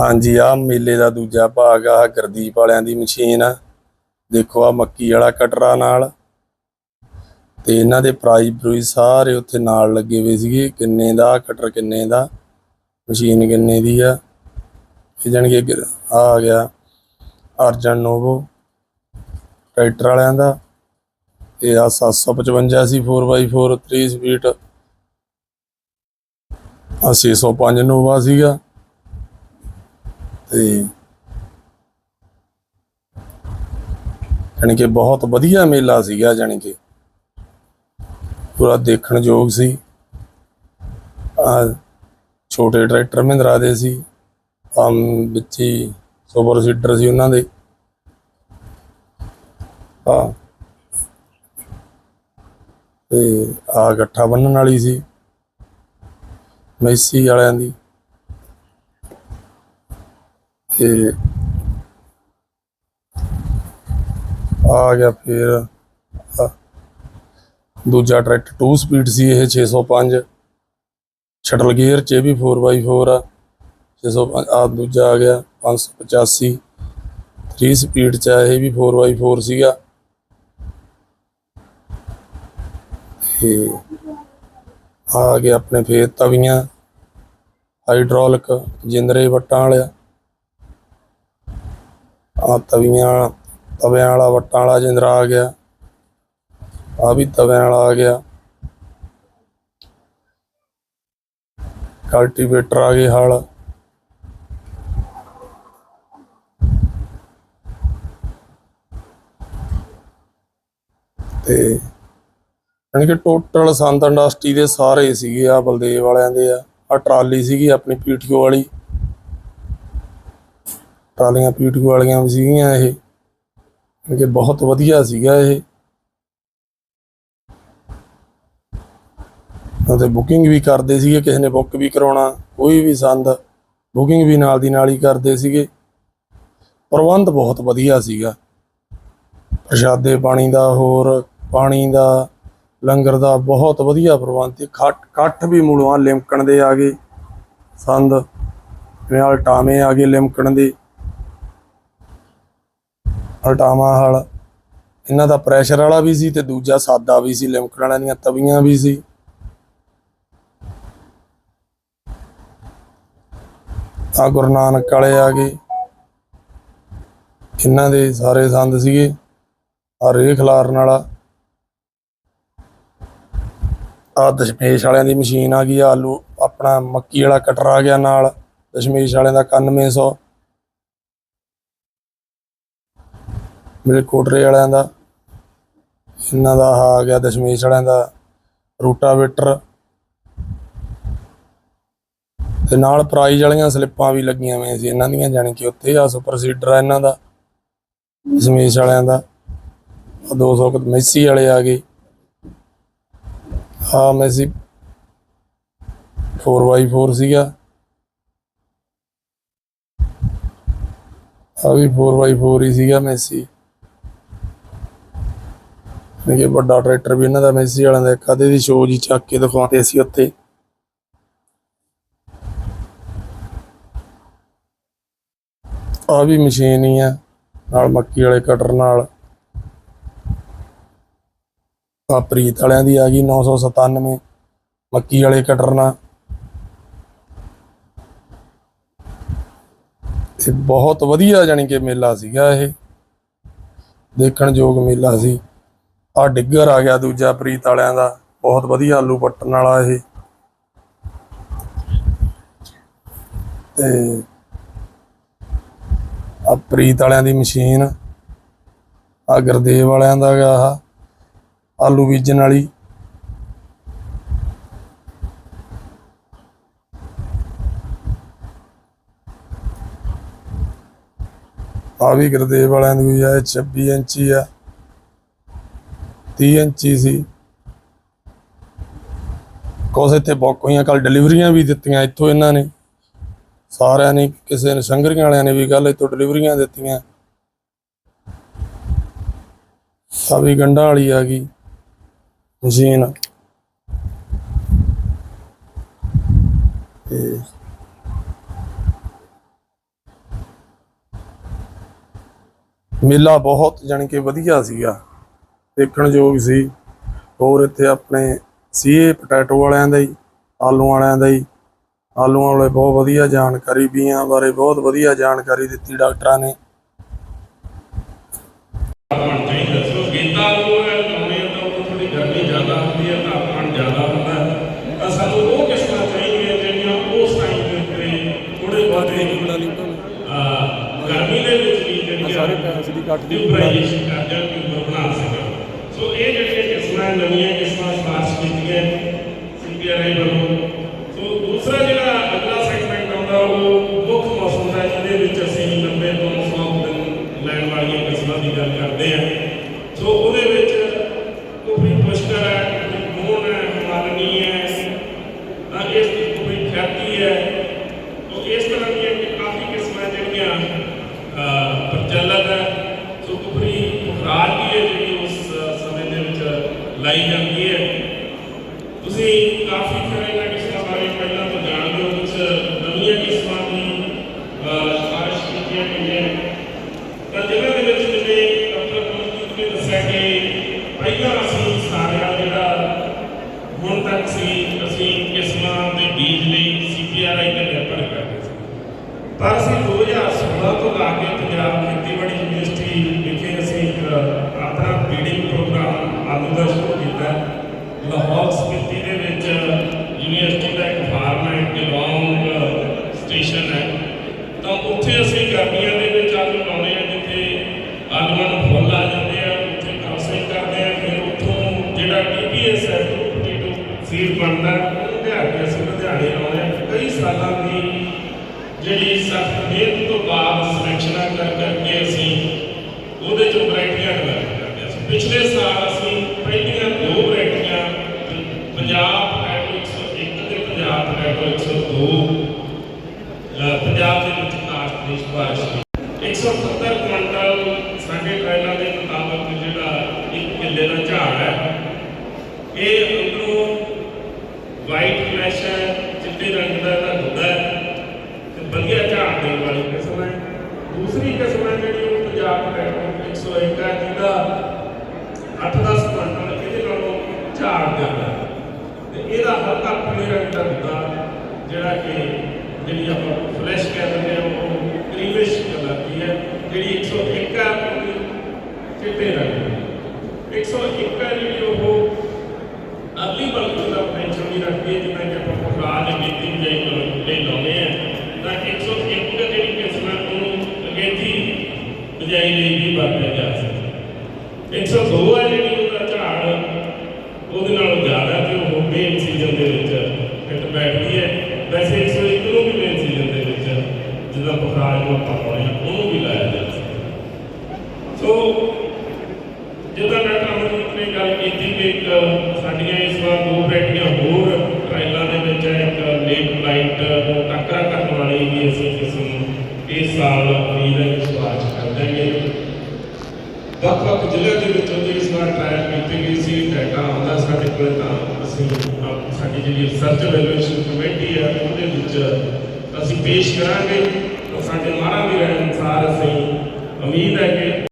ਹਾਂਜੀ ਆ ਮੇਲੇ ਦਾ ਦੂਜਾ ਭਾਗ ਆ ਗਰਦੀਪ ਵਾਲਿਆਂ ਦੀ ਮਸ਼ੀਨ ਆ। ਦੇਖੋ ਆ ਮੱਕੀ ਵਾਲਾ ਕਟਰਾ ਨਾਲ। ਤੇ ਇਹਨਾਂ ਦੇ ਪ੍ਰਾਈਜ਼ ਪ੍ਰੂਈਜ਼ ਸਾਰੇ ਉੱਥੇ ਨਾਲ ਲੱਗੇ ਹੋਏ ਸੀਗੇ। ਕਿੰਨੇ ਦਾ, ਕਟਰ ਕਿੰਨੇ ਦਾ, ਮਸ਼ੀਨ ਕਿੰਨੇ ਦੀ ਆ। ਇਹ ਜਾਣੀ ਕਿ ਆਹ ਆ ਗਿਆ ਅਰਜਨ ਨੋਵੋ, ਟਰੈਕਟਰ ਵਾਲਿਆਂ ਦਾ। ਇਹ ਆ 755 ਸੀ 4x4 3 ਸਪੀਡ ਆ 605 ਨੋਵਾ ਸੀਗਾ। ਤੇ ਜਾਣੀ ਕਿ ਬਹੁਤ ਵਧੀਆ ਮੇਲਾ ਸੀਗਾ, ਜਾਣੀ ਕਿ ਪੂਰਾ ਦੇਖਣ ਯੋਗ ਸੀ। ਆ ਛੋਟੇ ਟਰੈਕਟਰ ਮਹਿੰਦਰਾ ਦੇ ਸੀ, ਆਮ ਵਿੱਚ ਹੀ ਸੁਪਰ ਸੀਟਰ ਸੀ ਉਹਨਾਂ ਦੇ। ਆ ਤੇ ਆ ਗੱਠਾ ਬੰਨਣ ਵਾਲੀ ਸੀ, ਮੈਸੀ ਵਾਲਿਆਂ ਦੀ। ਤੇ ਆ ਗਿਆ ਫਿਰ ਦੂਜਾ ਟਰੈਕਟਰ 2 ਸਪੀਡ ਸੀ ਇਹ 605 ਸ਼ਟਲ ਗੀਅਰ ਚ ਇਹ ਵੀ 4x4 ਆ 605 ਆ ਦੂਜਾ ਆ ਗਿਆ 585 3 ਸਪੀਡ ਚ ਆ ਇਹ ਵੀ 4x4 ਸੀਗਾ। ਤੇ ਆ ਗਿਆ ਆਪਣੇ ਫੇਰ ਤਵੀਆਂ ਹਾਈਡ੍ਰੋਲਿਕ ਜਿੰਦਰੇ ਵੱਟਾਂ ਵਾਲਿਆ। ਆ ਤਵੀਆਂ ਤਵਿਆਂ ਵਾਲਾ ਵੱਟਾਂ ਵਾਲਾ ਜਿੰਦਰਾ ਆ ਗਿਆ। ਆ ਵੀ ਤਵਿਆਂ ਵਾਲਾ ਆ ਗਿਆ। ਕਲਟੀਵੇਟਰ ਆ ਗਏ ਹਲ। ਤੇ ਯਾਨੀ ਕਿ ਟੋਟਲ ਸੰਤ ਇੰਡਸਟਰੀ ਦੇ ਸਾਰੇ ਸੀਗੇ ਆ ਬਲਦੇਵ ਵਾਲਿਆਂ ਦੇ ਆ। ਆ ਟਰਾਲੀ ਸੀਗੀ ਆਪਣੀ ਪੀਟੀਓ ਵਾਲੀ। ਟਰਾਲੀਆਂ ਪੀਟੂ ਵਾਲੀਆਂ ਵੀ ਸੀਗੀਆਂ ਇਹ। ਯਾਨੀ ਕਿ ਬਹੁਤ ਵਧੀਆ ਸੀਗਾ ਇਹ। ਅਤੇ ਬੁਕਿੰਗ ਵੀ ਕਰਦੇ ਸੀਗੇ, ਕਿਸੇ ਨੇ ਬੁੱਕ ਵੀ ਕਰਾਉਣਾ, ਕੋਈ ਵੀ ਸੰਦ ਬੁਕਿੰਗ ਵੀ ਨਾਲ ਦੀ ਨਾਲ ਹੀ ਕਰਦੇ ਸੀਗੇ। ਪ੍ਰਬੰਧ ਬਹੁਤ ਵਧੀਆ ਸੀਗਾ। ਪ੍ਰਸ਼ਾਦੇ ਪਾਣੀ ਦਾ ਹੋਰ, ਪਾਣੀ ਦਾ, ਲੰਗਰ ਦਾ ਬਹੁਤ ਵਧੀਆ ਪ੍ਰਬੰਧ। ਤੇ ਖੱਟ, ਕੱਠ ਵੀ ਮੁਲਵਾਂ ਲਿਮਕਣ ਦੇ ਆ ਗਏ। ਸੰਦ, ਜਿਵੇਂ ਅਲਟਾਵੇਂ ਆ ਗਏ ਲਿਮਕਣ ਦੇ। ਅਲਟਾਵਾਂ ਹਲ। ਇਹਨਾਂ ਦਾ ਪ੍ਰੈਸ਼ਰ ਵਾਲਾ ਵੀ ਸੀ ਤੇ ਦੂਜਾ ਸਾਦਾ ਵੀ ਸੀ, ਲਿਮਕਣ ਵਾਲਿਆਂ ਦੀਆਂ ਤਵੀਆਂ ਵੀ ਸੀ। ਆ ਗੁਰੂ ਨਾਨਕ ਵਾਲੇ ਆ ਗਏ। ਇਹਨਾਂ ਦੇ ਸਾਰੇ ਸੰਦ ਸੀਗੇ। ਆ ਰੇ ਖਲਾਰਨ ਵਾਲਾ। ਆ ਦਸ਼ਮੇਸ਼ ਵਾਲਿਆਂ ਦੀ ਮਸ਼ੀਨ ਆ ਗਈ, ਆਲੂ ਆਪਣਾ ਮੱਕੀ ਵਾਲਾ ਕਟਰ ਆ ਗਿਆ ਨਾਲ। ਦਸ਼ਮੇਸ਼ ਵਾਲਿਆਂ ਦਾ 9100 ਮੇਰੇ ਕੋਟਰੇ ਵਾਲਿਆਂ ਦਾ, ਇਹਨਾਂ ਦਾ ਆ ਗਿਆ ਦਸ਼ਮੇਸ਼ ਵਾਲਿਆਂ ਦਾ ਰੂਟਾਵੇਟਰ ਤੇ ਨਾਲ ਪ੍ਰਾਈਜ਼ ਵਾਲੀਆਂ ਸਲਿੱਪਾਂ ਵੀ ਲੱਗੀਆਂ ਹੋਈਆਂ ਸੀ ਇਹਨਾਂ ਦੀਆਂ, ਜਾਣੀ ਕਿ ਉੱਥੇ ਆ ਸੁਪਰ ਸੀਡਰ ਆ ਇਹਨਾਂ ਦਾ, ਦਸ਼ਮੇਸ਼ ਵਾਲਿਆਂ ਦਾ। ਆਹ 200 ਕੁ, ਮੈਸੀ ਵਾਲੇ ਆ ਗਏ। ਹਾਂ ਮੈਸੀ 4x4 ਸੀਗਾ। ਆ ਵੀ 4x4 ਹੀ ਸੀਗਾ ਮੈਸੀ। ਇਹ ਵੱਡਾ ਟਰੈਕਟਰ ਵੀ ਇਹਨਾਂ ਦਾ ਮੈਸੀ ਵਾਲਿਆਂ ਦਾ ਕਦੇ ਦੀ ਸ਼ੋਅ ਜੀ ਚੱਕ ਕੇ ਦਿਖਾਉਂਦੇ ਸੀ ਉੱਥੇ। ਆ ਵੀ ਮਸ਼ੀਨ ਹੀ ਆ, ਨਾਲ ਮੱਕੀ ਵਾਲੇ ਕਟਰ ਨਾਲ। ਆ ਪ੍ਰੀਤ ਵਾਲਿਆਂ ਦੀ ਆ ਗਈ 997 ਮੱਕੀ ਵਾਲੇ ਕਟਰ ਨਾਲ। ਇਹ ਬਹੁਤ ਵਧੀਆ ਜਾਣੀ ਕਿ ਮੇਲਾ ਸੀਗਾ ਇਹ। ਦੇਖਣ ਯੋਗ ਮੇਲਾ ਸੀ। ਆ ਡਿੱਗਰ ਆ ਗਿਆ ਦੂਜਾ ਪ੍ਰੀਤ ਵਾਲਿਆਂ ਦਾ। ਬਹੁਤ ਵਧੀਆ ਆਲੂ ਪੱਟਣ ਵਾਲਾ ਇਹ। ਤੇ ਆ ਪ੍ਰੀਤ ਵਾਲਿਆਂ ਦੀ ਮਸ਼ੀਨ। ਆ ਗੁਰਦੇਵ ਵਾਲਿਆਂ ਦਾ ਗਾ ਆਲੂ ਬੀਜਣ ਵਾਲੀ। ਆ ਵੀ ਗੁਰਦੇਵ ਵਾਲਿਆਂ ਦੀ ਆ, ਇਹ 26 ਇੰਚੀ ਆ। TNGC ਕੁਝ ਇੱਥੇ ਬੁੱਕ ਹੋਈਆਂ ਕੱਲ ਡਿਲੀਵਰੀਆਂ ਵੀ ਦਿੱਤੀਆਂ ਇੱਥੋਂ ਇਹਨਾਂ ਨੇ ਸਾਰਿਆਂ ਨੇ ਕਿਸੇ ਨੇ ਸੰਗਰੀਆਂ ਵਾਲਿਆਂ ਨੇ ਵੀ ਗੱਲ ਇੱਥੋਂ ਡਿਲੀਵਰੀਆਂ ਦਿੱਤੀਆਂ ਆ ਵੀ ਗੰਡਾ ਵਾਲੀ ਆ ਗਈ ਮਸ਼ੀਨ ਤੇ ਮੇਲਾ ਬਹੁਤ ਜਾਣੀ ਕਿ ਵਧੀਆ ਸੀਗਾ ਦੇਖਣ ਯੋਗ ਸੀ। ਹੋਰ ਇੱਥੇ ਆਪਣੇ ਸੀਏ ਪੋਟੈਟੋ ਵਾਲਿਆਂ ਦਾ ਹੀ ਆਲੂ ਵਾਲਿਆਂ ਦਾ ਹੀ। ਆਲੂਆਂ ਵਾਲੇ ਬਹੁਤ ਵਧੀਆ ਜਾਣਕਾਰੀ ਬੀਆਂ ਬਾਰੇ ਬਹੁਤ ਵਧੀਆ ਜਾਣਕਾਰੀ ਦਿੱਤੀ ਡਾਕਟਰਾਂ ਨੇ। ਗਰਮੀ ਦੇ ਵਿੱਚ ਵੀ ਜਿਹੜੀਆਂ ਸਾਰੇ ਪੈਸੇ ਦੀ ਕੱਟ ਦੀ ਕਰ ਜਾਂ ਬਣਾ ਸੋ ਇਹ ਜਿਹੜੀਆਂ ਕਿਸਮਾਂ ਨਵੀਆਂ ਕਿਸਮਾਂ ਸਿਫਾਰਸ਼ ਕੀਤੀਆਂ ਸੀਪੀਆਰਆਈ ਵੱਲੋਂ, ਸੋ ਦੂਸਰਾ ਜਿਹੜਾ ਅਗਲਾ ਸੈਗਮੈਂਟ ਆਉਂਦਾ, ਉਹ ਮੁੱਖ ਮੌਸਮ ਦਾ, ਜਿਹਦੇ ਵਿੱਚ ਅਸੀਂ 90 ਤੋਂ 100 ਦਿਨ ਲੈਣ ਵਾਲੀਆਂ ਕਿਸਮਾਂ ਦੀ ਗੱਲ ਕਰਦੇ ਹਾਂ ਸੋ ਉਹਦੇ ਵਿੱਚ ਕੁਫਰੀ ਪੁਸ਼ਕਰ ਹੈ ਮੋਹਨ ਹੈ ਹਿਮਾਲਨੀ ਹੈ ਤਾਂ ਇਸ ਦੀ ਕੁਫਰੀ ਖਿਆਤੀ ਹੈ ਤੋ ਇਸ ਤਰ੍ਹਾਂ ਦੀਆਂ ਕਿ ਕਾਫੀ ਕਿਸਮਾਂ ਜਿਹੜੀਆਂ ਅਹ, ਪ੍ਰਚਲਿਤ ਹੈ ਸੋ ਕੁਫਰੀ ਖੁਰਾਕ ਵੀ ਹੈ ਜਿਹੜੀ ਉਸ ਅਹ, ਸਮੇਂ ਦੇ ਵਿੱਚ ਜਾਂਦੀ ਹੈ ਤੁਸੀਂ ਕਾਫੀ ਤਰ੍ਹਾਂ ਦੀਆਂ ਕਿਸਮਾਂ ਬਾਰੇ ਪਹਿਲਾਂ ਤੋਂ ਜਾਣਦੇ ਹੋ ਕੁਝ ਨਵੀਆਂ ਕਿਸਮਾਂ ਦੀ ਅਹ, ਕੀਤੀਆਂ ਗਈਆਂ ਨੇ। ਤਾਂ ਜਿਹਨਾਂ ਦੇ ਵਿੱਚ ਜਿਵੇਂ ਡਾਕਟਰ ਕੁਲਦੀਪ ਨੇ ਦੱਸਿਆ ਕਿ ਪਹਿਲਾਂ ਅਸੀਂ ਸਾਰਿਆਂ ਜਿਹੜਾ ਹੁਣ ਤੱਕ ਸੀ ਅਸੀਂ ਕਿਸਮਾਂ ਦੇ ਬੀਜ ਲਈ ਸੀਪੀਆਰਆਈ ਤੇ ਨਿਰਭਰ ਕਰਦੇ ਸੀ ਪਰ ਅਸੀਂ 2016 ਤੋਂ ਲਾ ਕੇ ਪੰਜਾਬ ਖੇਤੀਬਾੜੀ ਲਾਹੌਰ ਸਪੀਤੀ ਦੇ ਵਿੱਚ ਯੂਨੀਵਰਸਿਟੀ ਦਾ ਇੱਕ ਫਾਰਮ ਹੈ ਡਿਲੋਂਗ ਸਟੇਸ਼ਨ ਹੈ। ਤਾਂ ਉੱਥੇ ਅਸੀਂ ਗਰਮੀਆਂ ਦੇ ਵਿੱਚ ਆਲੂ ਲਾਉਂਦੇ ਆ ਜਿੱਥੇ ਆਲੂਆਂ ਨੂੰ ਫੁੱਲ ਆ ਜਾਂਦੇ ਆ, ਉੱਥੇ ਕਾਉਂਸਲਿੰਗ ਕਰਦੇ ਆ, ਫਿਰ ਉੱਥੋਂ ਜਿਹੜਾ ਟੀਪੀਐਸ ਹੈ ਪੋਟੇਟੋ ਸੀਡ ਬਣਦਾ, ਉਹਨੂੰ ਲਿਆ ਕੇ ਅਸੀਂ ਲੁਧਿਆਣੇ ਲਾਉਂਦੇ ਆ ਕਈ ਸਾਲਾਂ ਦੀ ਜਿਹੜੀ ਸਖਤ ਮਿਹਨਤ ਤੋਂ ਬਾਅਦ ਸਿਲੈਕਸ਼ਨਾਂ ਕਰ ਕਰਕੇ ਅਸੀਂ ਉਹਦੇ ਚੋਂ ਵੈਰਾਈਟੀਆਂ ਡਿਵੈਲਪ ਕਰਦੇ ਹਾਂ। ਪਿਛਲੇ ਸਾਲ ਪੰਜਾਬ ਪੋਟੈਟੋ 101 ਤੇ ਪੰਜਾਬ ਪੋਟੈਟੋ 102 ਪੰਜਾਬ ਦੇ ਵਿੱਚ ਕਾਸ਼ਤ ਦੀ 170 ਕੁਇੰਟਲ ਸਾਡੇ ਟ੍ਰਾਇਲਾਂ ਦੇ ਮੁਤਾਬਕ ਜਿਹੜਾ ਇੱਕ ਕਿੱਲੇ ਦਾ ਝਾੜ ਹੈ, ਇਹ ਅੰਦਰੋਂ ਵਾਈਟ ਫਲੈਸ਼ ਹੈ, ਚਿੱਟੇ ਰੰਗ ਦਾ ਇਹਦਾ ਗੁੱਦਾ ਹੈ ਤੇ ਵਧੀਆ ਝਾੜ ਦੇਣ ਵਾਲੀ ਕਿਸਮ ਹੈ। ਦੂਸਰੀ ਕਿਸਮ ਹੈ ਜਿਹੜੀ ਉਹ ਪੰਜਾਬ ਟ੍ਰੈਕਟਰ 101 ਹੈ, ਜਿਹਦਾ 8-10 ਕੁਇੰਟਲ ਇਹਦੇ ਨਾਲੋਂ ਝਾੜ ਜ਼ਿਆਦਾ ਤੇ ਇਹਦਾ ਹਲਕਾ ਪੀਲੇ ਰੰਗ ਦਾ ਜਿਹੜਾ ਕਿ ਜਿਹੜੀ ਆਪਾਂ ਫਲੈਸ਼ ਕਹਿ ਦਿੰਦੇ ਹਾਂ ਉਹ ਕਰੀਮਿਸ਼ ਕਲਰ ਦੀ ਹੈ, ਜਿਹੜੀ 101 ਹੈ ਚਿੱਟੇ ਰੰਗ ਦੀ। 101 ਹੈ ਜਿਹੜੀ ਉਹ ਅਗਲੀ ਬਲਕ ਦਾ ਪੈਂਚਰ ਵੀ ਰੱਖਦੀ ਹੈ ਜਿਵੇਂ ਕਿ ਆਪਾਂ ਪੁਰਾਣੇ ਕੀਤੀ ਜਾਈ ਬਲਕ ਲਈ ਲਾਉਂਦੇ ਆ ਤਾਂ 101 ਦੀ ਜਿਹੜੀ ਕਿਸਮ ਹੈ ਉਹਨੂੰ ਅਗੇਤੀ ਬਜਾਈ ਲਈ ਵੀ ਵਰਤਿਆ ਜਾ ਸਕਦਾ 102 ਹੈ ਜਿਹੜੀ ਉਹਦਾ ਝਾੜ ਉਹਦੇ ਨਾਲੋਂ ਜ਼ਿਆਦਾ ਤੇ ਉਹ ਮੇਨ ਸੀਜ਼ਨ ਦੇ ਵਿੱਚ ਫਿੱਟ ਬੈਠਦੀ ਹੈ ਵੈਸੇ 101 ਨੂੰ ਵੀ ਮੇਨ ਸੀਜ਼ਨ ਦੇ ਵਿੱਚ ਜਿਹਦਾ ਬਖਰਾਜ ਨੂੰ ਆਪਾਂ ਪਾਉਣੇ ਉਹਨੂੰ ਵੀ ਲਾਇਆ ਜਾ ਸਕਦਾ ਸੋ। ਜਿੱਦਾਂ ਡਾਕਟਰ ਅਮਰਜੀਤ ਨੇ ਗੱਲ ਕੀਤੀ ਕਿ ਇੱਕ ਸਾਡੀਆਂ ਇਸ ਵਾਰ ਦੋ ਵੈਰਾਈਟੀਆਂ ਹੋਰ ਟ੍ਰਾਇਲਾਂ ਦੇ ਵਿੱਚ ਹੈ, ਇੱਕ ਲੇਟ ਲਾਈਟ ਨੂੰ ਟੱਕਰਾ ਕਰਨ ਵਾਲੀ ਵੀ ਅਸੀਂ ਕਿਸਮ ਇਸ ਸਾਲ ਉਮੀਦ ਹੈ ਕਿ ਸਵਾਜ ਕਰ ਵੱਖ ਵੱਖ ਜ਼ਿਲ੍ਹਿਆਂ ਦੇ ਵਿੱਚ ਉਹਦੀ ਇਸ ਵਾਰ ਟ੍ਰਾਇਲ ਕੀਤੀ ਗਈ ਸੀ ਡਾਟਾ ਆਉਂਦਾ ਸਾਡੇ ਕੋਲ ਤਾਂ ਅਸੀਂ ਸਾਡੀ ਜਿਹੜੀ ਰਿਸਰਚ ਵੈਲੂਏਸ਼ਨ ਕਮੇਟੀ ਹੈ, ਉਹਦੇ ਵਿੱਚ ਅਸੀਂ ਪੇਸ਼ ਕਰਾਂਗੇ। ਸਾਡੇ ਮਾਰਾ ਵੀ ਰਹਿਣ ਅਨੁਸਾਰ ਅਸੀਂ ਉਮੀਦ ਹੈ ਕਿ